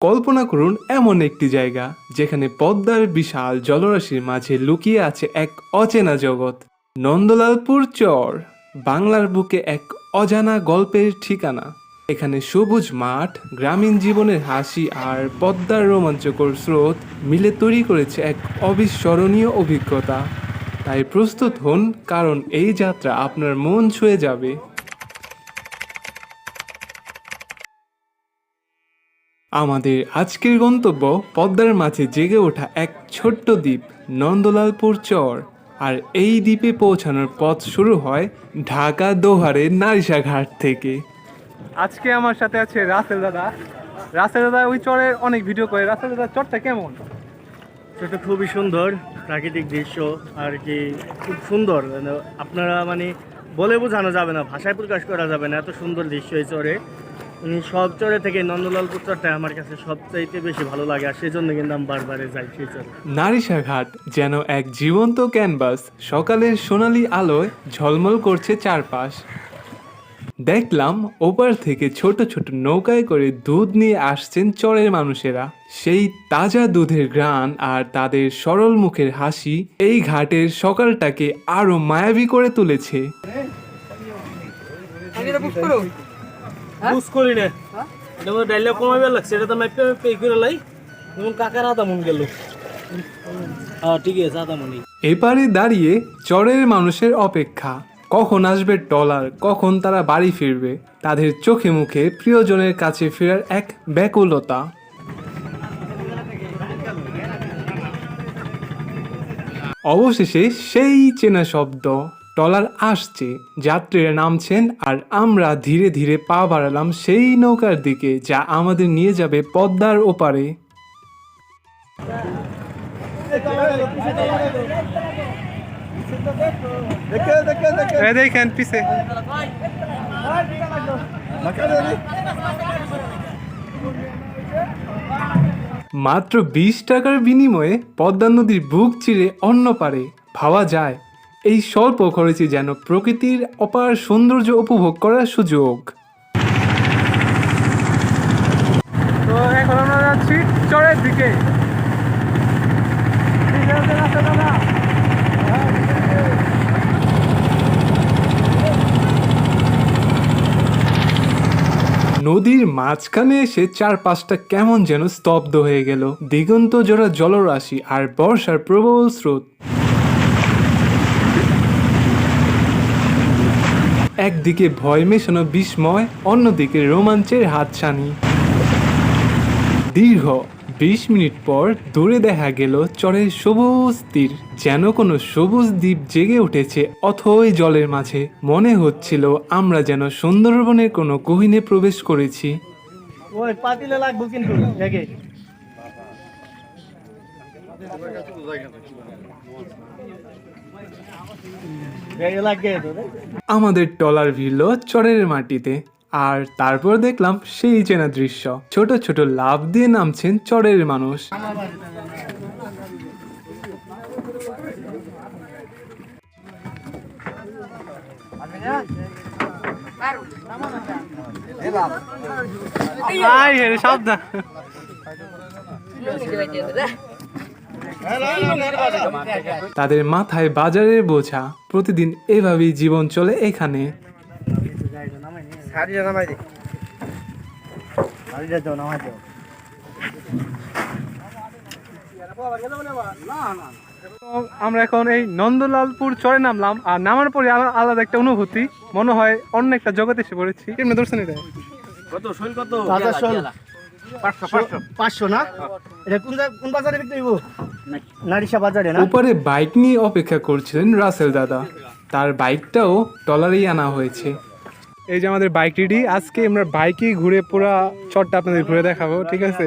কল্পনা করুন এমন একটি জায়গা, যেখানে পদ্মার বিশাল জলরাশির মাঝে লুকিয়ে আছে এক অচেনা জগৎ, নন্দলালপুর চর, বাংলার বুকে এক অজানা গল্পের ঠিকানা। এখানে সবুজ মাঠ, গ্রামীণ জীবনের হাসি আর পদ্মার রোমাঞ্চকর স্রোত মিলে তৈরি করেছে এক অবিস্মরণীয় অভিজ্ঞতা। তাই প্রস্তুত হন, কারণ এই যাত্রা আপনার মন ছুঁয়ে যাবে। আমাদের আজকের গন্তব্য পদ্মার মাঝে জেগে ওঠা এক ছোট্ট দ্বীপ নন্দলালপুর চর। আর এই দ্বীপে পৌঁছানোর পথ শুরু হয় ঢাকা দোহারের নারিশা ঘাট থেকে। আজকে আমার সাথে আছে রাসেল দাদা। রাসেল দাদা ওই চরের অনেক ভিডিও করে। রাসেল দাদা চরটা কেমন? সেটা খুবই সুন্দর প্রাকৃতিক দৃশ্য আর কি খুব সুন্দর। মানে আপনারা মানে বলে বোঝানো যাবে না ভাষায় প্রকাশ করা যাবে না এত সুন্দর দৃশ্য এই চরে। সব চরে থেকে নন্দলালপুর চরটা আমার কাছে সবচাইতে বেশি ভালো লাগে আর সেই জন্য কিন্তু আমি বারবারে যাই সেই চরে। নারিশা ঘাট যেন এক জীবন্ত ক্যানভাস সকালের সোনালি আলোয় ঝলমল করছে চারপাশ। দেখলাম ওপার থেকে ছোট ছোট নৌকায় করে দুধ নিয়ে আসছেন চরের মানুষেরা। সেই তাজা দুধের গ্রান আর তাদের সরল মুখের হাসি এই ঘাটের সকালটাকে আরও মায়াবী করে তুলেছে। বুঝ করি না। এটা মধ্যে ডাইলে কমাবে লাগছে এটা তো মাইপে করে লাই। যেমন কাকার আদা মন গেল। হ্যাঁ ঠিক আছে আদা মনি এপারে দাঁড়িয়ে চরের মানুষের অপেক্ষা। কখন আসবে ডলার কখন তারা বাড়ি ফিরবে তাদের চোখে মুখে প্রিয়জনের কাছে ফেরার এক ব্যাকুলতা। অবশেষে সেই চেনা শব্দ। টলার আসছে। যাত্রীরা নামছেন আর আমরা ধীরে ধীরে পা বাড়ালাম সেই নৌকার দিকে যা আমাদের নিয়ে যাবে পদ্মার ওপারে। দেখেন পিছে। মাত্র বিশ টাকার বিনিময়ে পদ্মা নদীর বুক চিরে অন্য পারে। ভাবা যায় এই স্বল্প খরচে যেন প্রকৃতির অপার সৌন্দর্য উপভোগ করার সুযোগ। তো এখন আমরা যাচ্ছি চরের দিকে। নদীর মাঝখানে এসে চার পাঁচটা কেমন যেন স্তব্ধ হয়ে গেল। দিগন্ত জোড়া জলরাশি আর বর্ষার প্রবল স্রোত। একদিকে ভয় মেশানো বিস্ময়, অন্যদিকে রোমাঞ্চের হাতছানি। দীর্ঘ বিশ মিনিট পর দূরে দেখা গেল চরের সবুজ তীর, যেন কোনো সবুজ দ্বীপ জেগে উঠেছে অথই জলের মাঝে। মনে হচ্ছিল আমরা যেন সুন্দরবনের কোনো গহীনে প্রবেশ করেছি। ওই পাতিলে লাগবো কিন্তু। আমাদের টলার ভিড়ল চরের মাটিতে, আর তারপর দেখলাম সেই চেনা দৃশ্য। ছোট ছোট লাভ দিয়ে নামছেন চরের মানুষ। সাবধান। তাদের মাথায় বাজারের বোঝা। প্রতিদিন এভাবেই জীবন চলে এখানে। আমরা এখন এই নন্দলালপুর চরে নামলাম আর নামার পরে আলাদা একটা অনুভূতি। মনে হয় অন্য একটা জগতে এসে পড়েছি। কেমনে ধরছেন এটা? কত? শৈল কত? তাজা শৈল পাঁচশো না? এটা কোন কোন বাজারে বিক্রি হইব? নারিশা বাজারে না? উপরে বাইক নিয়ে অপেক্ষা করছিলেন রাসেল দাদা। তার বাইকটাও টলারেই আনা হয়েছে। এই যে আমাদের বাইক রেডি আজকে আমরা বাইকেই ঘুরে পুরো চটটা আপনাদের ঘুরে দেখাবো ঠিক আছে?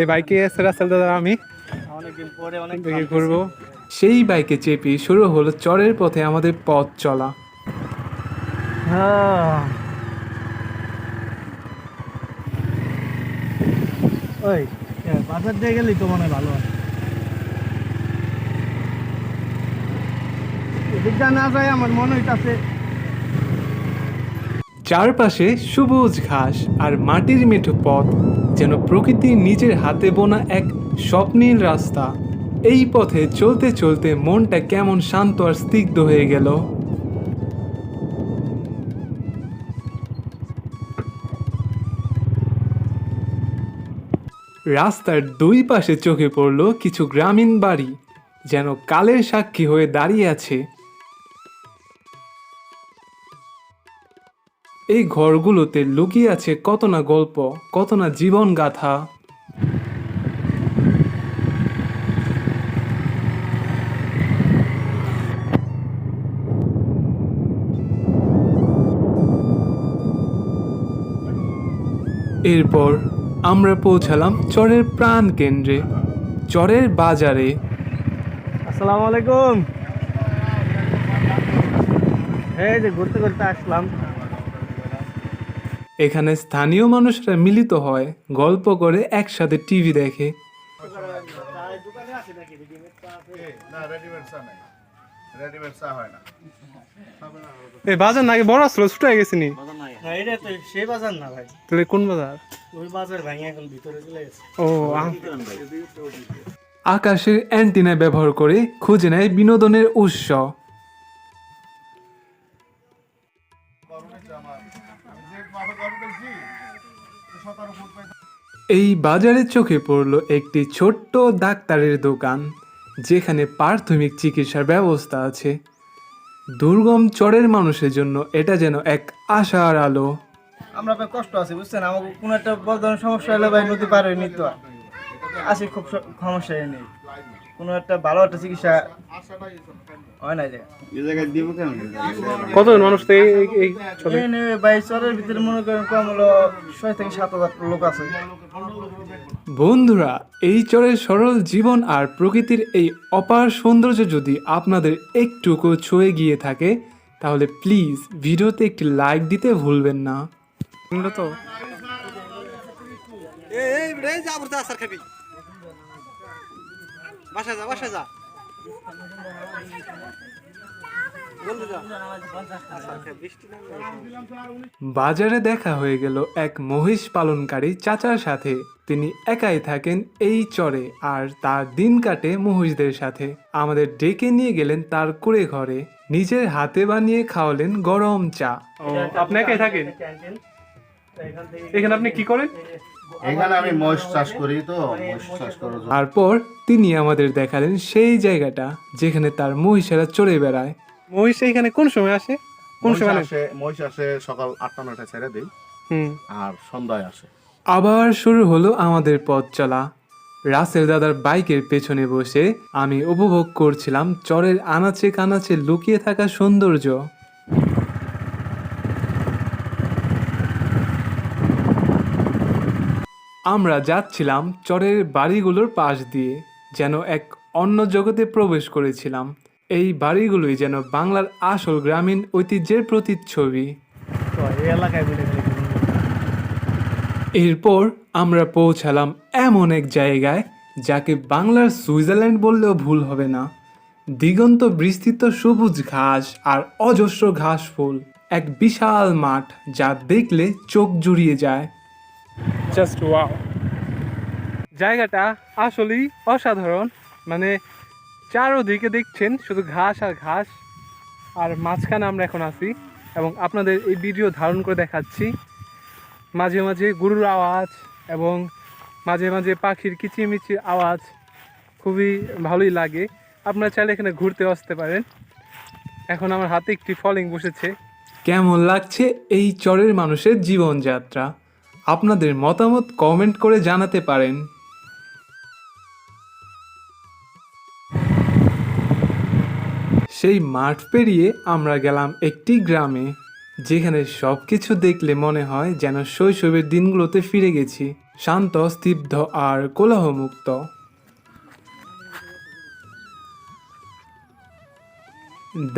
এই বাইকে এসে রাসেল দাদা আমি। অনেকদিন পরে অনেক দেখে ঘুরবো। সেই বাইকে চেপে শুরু হলো চরের পথে আমাদের পথ চলা। হ্যাঁ। ওই বাজার দিয়ে গেলি তো মনে হয় ভালো হয়। আমার মনে চারপাশে সবুজ ঘাস আর মাটির মেঠো পথ যেন প্রকৃতি নিজের হাতে বোনা এক স্বপ্নীল রাস্তা। এই পথে চলতে চলতে মনটা কেমন শান্ত আর স্নিগ্ধ হয়ে গেল। রাস্তার দুই পাশে চোখে পড়ল কিছু গ্রামীণ বাড়ি যেন কালের সাক্ষী হয়ে দাঁড়িয়ে আছে। এই ঘরগুলোতে লুকিয়ে আছে কত না গল্প, কত না জীবন গাথা। এরপর আমরা পৌঁছালাম চরের প্রাণ কেন্দ্রে, চরের বাজারে। আসসালামু আলাইকুম। এই যে ঘুরতে ঘুরতে আসলাম। এখানে স্থানীয় মানুষরা মিলিত হয় গল্প করে একসাথে টিভি দেখে। না রেডিমেড চা নাই রেডিমেড চা হয় না এই বাজার নাকি বড় আসলো ছোট হয়ে গেছে নি না এটা তো সেই বাজার না ভাই। তাহলে কোন বাজার? ওই বাজার ভাঙে এখন ভিতরে চলে গেছে। ও আকাশের অ্যান্টিনা ব্যবহার করে খুঁজে নেয় বিনোদনের উৎস। এই বাজারে চোখে পড়ল একটি ছোট্ট ডাক্তারের দোকান, যেখানে প্রাথমিক চিকিৎসার ব্যবস্থা আছে। দুর্গম চরের মানুষের জন্য এটা যেন এক আশার আলো। আমরা ভাই কষ্ট আছি, বুঝছেন? আমাকে কোনো একটা বড় ধরনের সমস্যা হলে ভাই নদী পার হয়ে নিতে। আসি, খুব সমস্যা নেই কোনো একটা ভালো একটা চিকিৎসা হয় না এই মানুষ তো এই এখানে চরের ভিতরে মনে করেন কম হলো ছয় থেকে সাত হাজার লোক আছে বন্ধুরা এই চরের সরল জীবন আর প্রকৃতির এই অপার সৌন্দর্য যদি আপনাদের একটুকু ছুঁয়ে গিয়ে থাকে তাহলে প্লিজ ভিডিওতে একটি লাইক দিতে ভুলবেন না তো বাজারে দেখা হয়ে গেল এক মহিষ পালনকারী চাচার সাথে। তিনি একাই থাকেন এই চরে আর তার দিন কাটে মহিষদের সাথে। আমাদের ডেকে নিয়ে গেলেন তার কুড়ে ঘরে। নিজের হাতে বানিয়ে খাওয়ালেন গরম চা। আপনি একাই থাকেন? এখানে আপনি কি করেন? এখানে আমি মহিষ চাষ করি তো মহিষ চাষ করার জন্য। তারপর তিনি আমাদের দেখালেন সেই জায়গাটা যেখানে তার মহিষেরা চড়ে বেড়ায়। মহিষ এখানে কোন সময় আসে? কোন সময় আসে মহিষ আসে সকাল আটটা নয়টায় ছেড়ে দিই। হুম। আর সন্ধ্যায় আসে। আবার শুরু হলো আমাদের পথ চলা। রাসেল দাদার বাইকের পেছনে বসে আমি উপভোগ করছিলাম চরের আনাচে কানাচে লুকিয়ে থাকা সৌন্দর্য। আমরা যাচ্ছিলাম চরের বাড়িগুলোর পাশ দিয়ে যেন এক অন্য জগতে প্রবেশ করেছিলাম। এই বাড়িগুলোই যেন বাংলার আসল গ্রামীণ ঐতিহ্যের প্রতিচ্ছবি? এরপর আমরা পৌঁছালাম এমন এক জায়গায় যাকে বাংলার সুইজারল্যান্ড বললেও ভুল হবে না। দিগন্ত বিস্তৃত সবুজ ঘাস আর অজস্র ঘাস ফুল এক বিশাল মাঠ যা দেখলে চোখ জুড়িয়ে যায়। জাস্ট ওয়াও জায়গাটা আসলেই অসাধারণ। মানে চারোদিকে দেখছেন শুধু ঘাস আর ঘাস। আর মাঝখানে আমরা এখন আছি এবং আপনাদের এই ভিডিও ধারণ করে দেখাচ্ছি। মাঝে মাঝে গরুর আওয়াজ এবং মাঝে মাঝে পাখির কিচিমিচির আওয়াজ খুবই ভালোই লাগে। আপনারা চাইলে এখানে ঘুরতে আসতে পারেন। এখন আমার হাতে একটি ফলিং বসেছে। কেমন লাগছে এই চরের মানুষের জীবনযাত্রা? আপনাদের মতামত কমেন্ট করে জানাতে পারেন। সেই মাঠ পেরিয়ে আমরা গেলাম একটি গ্রামে, যেখানে সব কিছু দেখলে মনে হয় যেন শৈশবের দিনগুলোতে ফিরে গেছি, শান্ত, স্তব্ধ আর কোলাহমুক্ত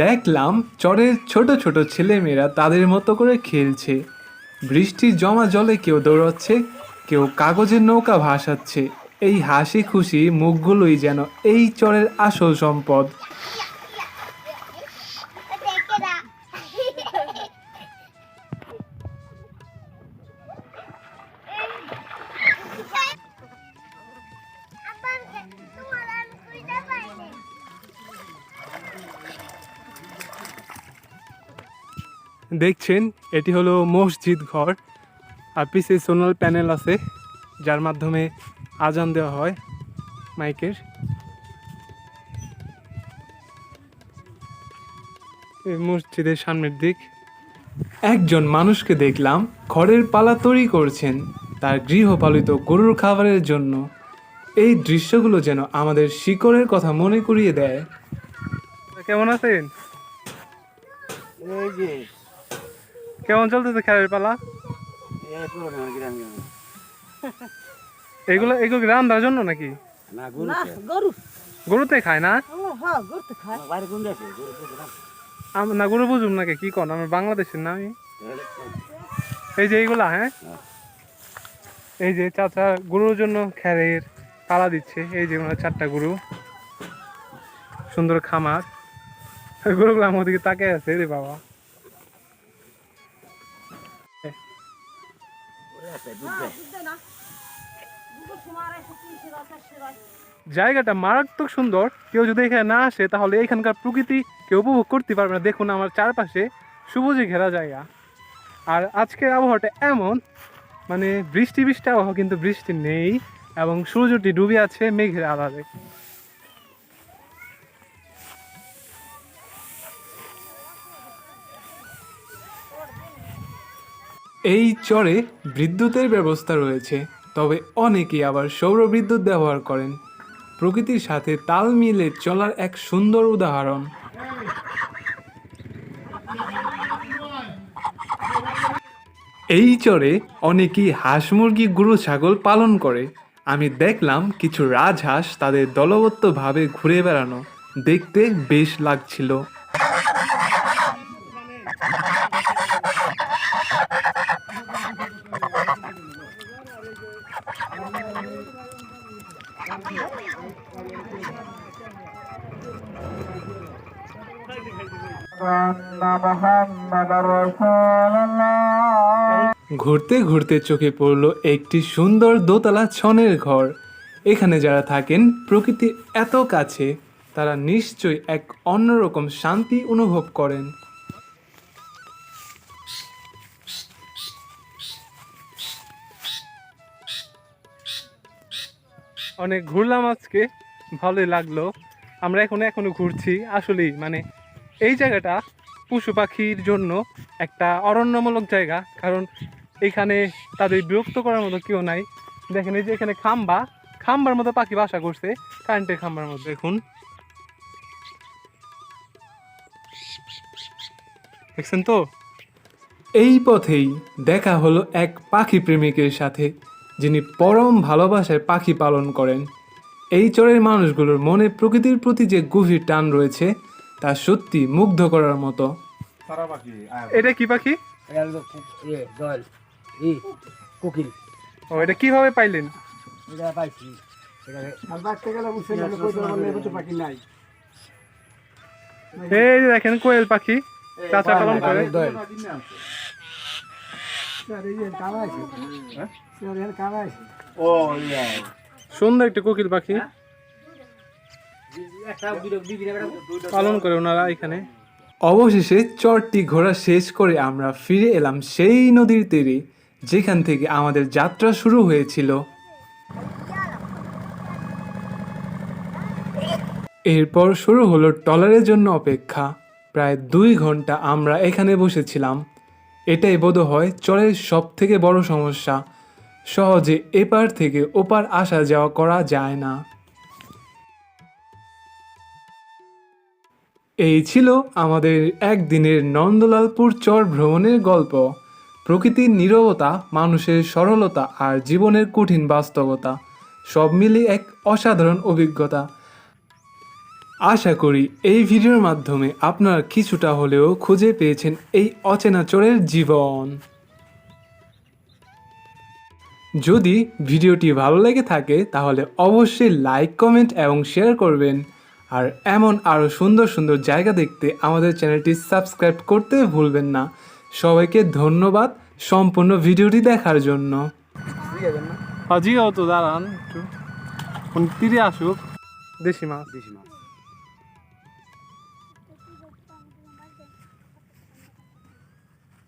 দেখলাম চরের ছোট ছোট ছেলেমেয়েরা তাদের মতো করে খেলছে। বৃষ্টির জমা জলে কেউ দৌড়াচ্ছে, কেউ কাগজের নৌকা ভাসাচ্ছে। এই হাসি খুশি মুখগুলোই যেন এই চরের আসল সম্পদ। দেখছেন এটি হলো মসজিদ ঘর। আর পিছে সোনাল প্যানেল আছে যার মাধ্যমে আজান দেওয়া হয় মাইকের। এই মসজিদের সামনের দিক একজন মানুষকে দেখলাম খড়ের পালা তৈরি করছেন তার গৃহপালিত গরুর খাবারের জন্য। এই দৃশ্যগুলো যেন আমাদের শিকড়ের কথা মনে করিয়ে দেয়। কেমন আছেন? এই যে কেমন চলতেছে খেলের পালা? গ্রামে এগুলো এগুলো রান্নার জন্য নাকি? গরু গরু। গরুতে খায় না? হ্যাঁ না আম- না গরু বুঝুম নাকি কি কন? আমার বাংলাদেশের না আমি। এই যে এইগুলা হ্যাঁ? এই যে চাচা গরুর জন্য খ্যারের পালা দিচ্ছে। এই যে ওনার চারটা গরু। সুন্দর খামার। গরুগুলো আমার দিকে তাকে আছে রে বাবা। জায়গাটা মারাত্মক সুন্দর। কেউ যদি এখানে না আসে তাহলে এখানকার প্রকৃতি কেউ উপভোগ করতে পারবে না। দেখুন আমার চারপাশে সবুজে ঘেরা জায়গা। আর আজকের আবহাওয়াটা এমন মানে বৃষ্টি বৃষ্টি আবহাওয়া কিন্তু বৃষ্টি নেই এবং সূর্যটি ডুবে আছে মেঘের আড়ালে এই চরে বিদ্যুতের ব্যবস্থা রয়েছে, তবে অনেকেই আবার সৌর বিদ্যুৎ ব্যবহার করেন। প্রকৃতির সাথে তাল মিলে চলার এক সুন্দর উদাহরণ। এই চরে অনেকেই হাঁস মুরগি, গরু, ছাগল পালন করে। আমি দেখলাম কিছু রাজহাঁস তাদের দলবদ্ধভাবে ঘুরে বেড়ানো। দেখতে বেশ লাগছিল। ঘুরতে ঘুরতে চোখে পড়ল একটি সুন্দর দোতলা ছনের ঘর। এখানে যারা থাকেন, প্রকৃতির এত কাছে, তারা নিশ্চয়ই এক অন্যরকম শান্তি অনুভব করেন। অনেক ঘুরলাম আজকে, ভালোই লাগল। আমরা এখন এখনও ঘুরছি, আসলেই মানে এই জায়গাটা পশু পাখির জন্য একটা অরণ্যমূলক জায়গা, কারণ এখানে তাদের বিরক্ত করার মতো কেউ নাই। দেখেন এই যে এখানে খাম্বা, খাম্বার মতো পাখি বাসা করছে কারেন্টের খাম্বার মতো। দেখুন। দেখছেন তো? এই পথেই দেখা হলো এক পাখি প্রেমিকের সাথে, যিনি পরম ভালোবাসায় পাখি পালন করেন। এই চরের মানুষগুলোর মনে প্রকৃতির প্রতি যে গভীর টান রয়েছে তা সত্যি মুগ্ধ করার মতো। এটা কি পাখি? কোকিল। ও এটা কীভাবে পাইলেন? এটা পাইছি। এই দেখেন কোয়েল পাখি। চাচা পালন করে। ও সুন্দর একটা কোকিল পাখি। দিবি পালন করে ওনারা এখানে। অবশেষে চরটি ঘোরা শেষ করে আমরা ফিরে এলাম সেই নদীর তীরে, যেখান থেকে আমাদের যাত্রা শুরু হয়েছিল। এরপর শুরু হলো টলারের জন্য অপেক্ষা। প্রায় দুই ঘণ্টা আমরা এখানে বসেছিলাম। এটাই বোধ হয় চরের সব থেকে বড় সমস্যা। সহজে এপার থেকে ওপার আসা যাওয়া করা যায় না। এই ছিল আমাদের একদিনের নন্দলালপুর চর ভ্রমণের গল্প। প্রকৃতির নীরবতা, মানুষের সরলতা আর জীবনের কঠিন বাস্তবতা, সব মিলিয়ে এক অসাধারণ অভিজ্ঞতা। আশা করি এই ভিডিওর মাধ্যমে আপনারা কিছুটা হলেও খুঁজে পেয়েছেন এই অচেনা চরের জীবন। যদি ভিডিওটি ভালো লেগে থাকে, তাহলে অবশ্যই লাইক, কমেন্ট এবং শেয়ার করবেন। আর এমন আরও সুন্দর সুন্দর জায়গা দেখতে আমাদের চ্যানেলটি সাবস্ক্রাইব করতে ভুলবেন না। সবাইকে ধন্যবাদ সম্পূর্ণ ভিডিওটি দেখার জন্য। আজিও তো দাঁড়ান একটু। তীরে আসুক। দেশি মাছ। দেশি মাছ।